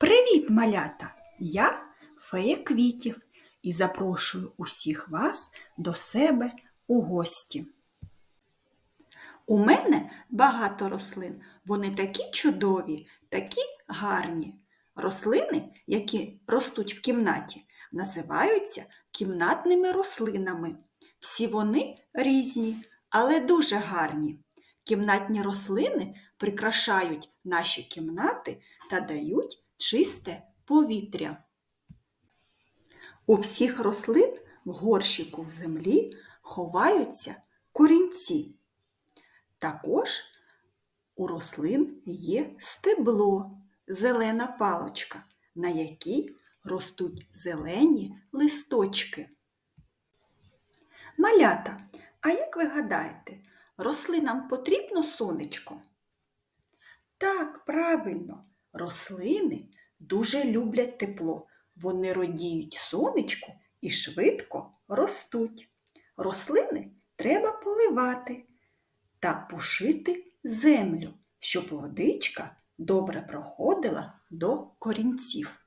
Привіт, малята! Я фея квітів і запрошую усіх вас до себе у гості. У мене багато рослин. Вони такі чудові, такі гарні. Рослини, які ростуть в кімнаті, називаються кімнатними рослинами. Всі вони різні, але дуже гарні. Кімнатні рослини прикрашають наші кімнати та дають чисте повітря. У всіх рослин в горщику в землі ховаються корінці. Також у рослин є стебло, зелена палочка, на якій ростуть зелені листочки. Малята, а як ви гадаєте, рослинам потрібно сонечко? Так, правильно, рослини дуже люблять тепло. Вони родіють сонечку і швидко ростуть. Рослини треба поливати та пушити землю, щоб водичка добре проходила до корінців.